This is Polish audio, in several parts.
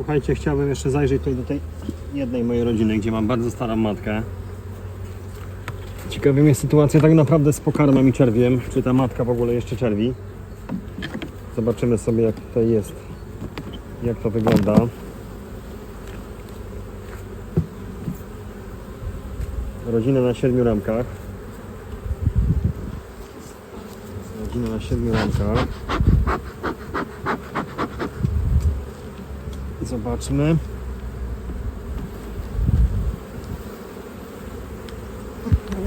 Słuchajcie, chciałbym jeszcze zajrzeć tutaj do tej jednej mojej rodziny, gdzie mam bardzo starą matkę. Ciekawa mnie sytuacja tak naprawdę z pokarmem i czerwiem. Czy ta matka w ogóle jeszcze czerwi? Zobaczymy sobie jak tutaj jest. Jak to wygląda. Rodzina na siedmiu ramkach. Rodzina na siedmiu ramkach. Zobaczmy.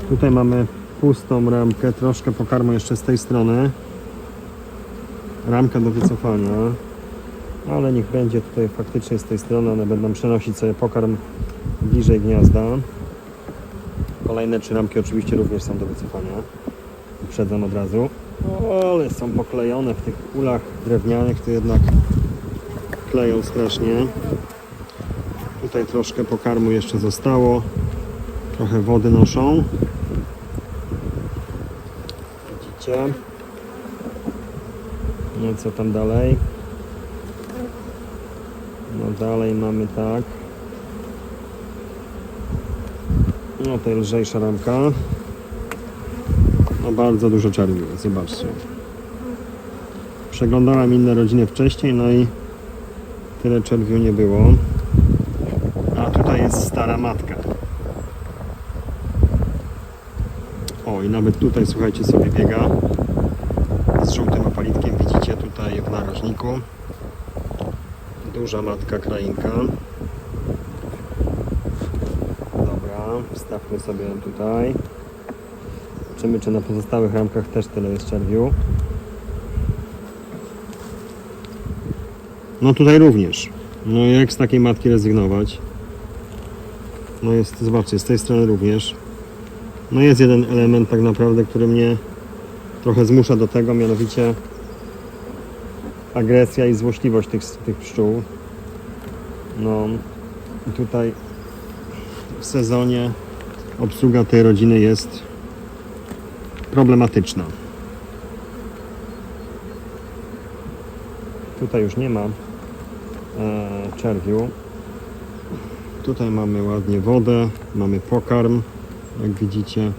Tutaj mamy pustą ramkę, troszkę pokarmu jeszcze z tej strony. Ramka do wycofania. Ale niech będzie tutaj faktycznie z tej strony, one będą przenosić sobie pokarm bliżej gniazda. Kolejne trzy ramki oczywiście również są do wycofania. Uprzedzam od razu. O, ale są poklejone w tych kulach drewnianych, to jednak kleją strasznie. Tutaj troszkę pokarmu jeszcze zostało. Trochę wody noszą. Widzicie? No co tam dalej? No dalej mamy tak. No to lżejsza ramka. No bardzo dużo jest, zobaczcie. Przeglądałem inne rodziny wcześniej, no i tyle czerwiu nie było. A tutaj jest stara matka. O, i nawet tutaj, słuchajcie, sobie biega z żółtym opalitkiem. Widzicie tutaj w narożniku. Duża matka krainka. Dobra, wstawmy sobie tutaj. Zobaczymy, czy na pozostałych ramkach też tyle jest czerwiu. No tutaj również. No jak z takiej matki rezygnować? No jest, zobaczcie, z tej strony również. No jest jeden element tak naprawdę, który mnie trochę zmusza do tego, mianowicie agresja i złośliwość tych, tych pszczół. No tutaj w sezonie obsługa tej rodziny jest problematyczna. Tutaj już nie ma czerwiu. Tutaj mamy ładnie wodę, mamy pokarm, jak widzicie.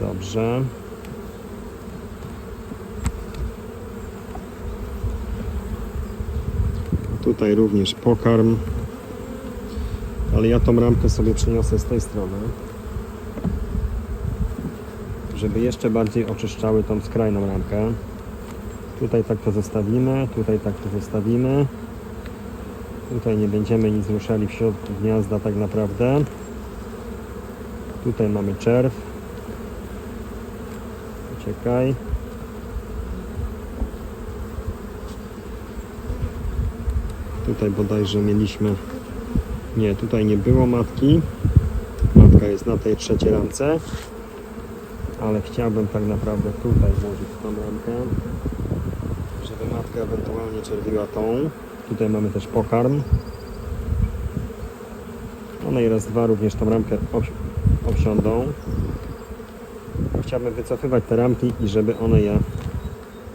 Dobrze. Tutaj również pokarm. Ale ja tą ramkę sobie przeniosę z tej strony. Żeby jeszcze bardziej oczyszczały tą skrajną ramkę. Tutaj tak to zostawimy, tutaj tak to zostawimy. Tutaj nie będziemy nic ruszali w środku gniazda tak naprawdę. Tutaj mamy czerw. Czekaj. Tutaj bodajże mieliśmy... Nie, tutaj nie było matki. Matka jest na tej trzeciej ramce. Ale chciałbym tak naprawdę tutaj włożyć tą ramkę żeby matka ewentualnie czerwiła tą. Tutaj mamy też pokarm. One i raz, dwa również tą ramkę obsi obsiądą. Chciałbym wycofywać te ramki i żeby one je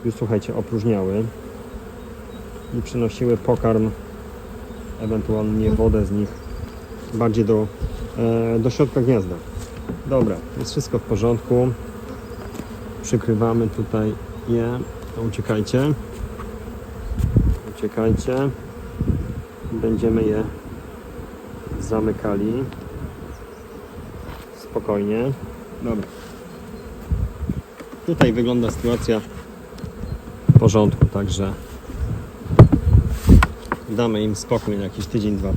już słuchajcie opróżniały i przynosiły pokarm, ewentualnie wodę z nich bardziej do, e, do środka gniazda. Dobra, jest wszystko w porządku. Przykrywamy tutaj je. To uciekajcie. Uciekajcie. Będziemy je zamykali. Spokojnie. Dobra. Tutaj wygląda sytuacja w porządku, także damy im spokój na jakiś tydzień, dwa.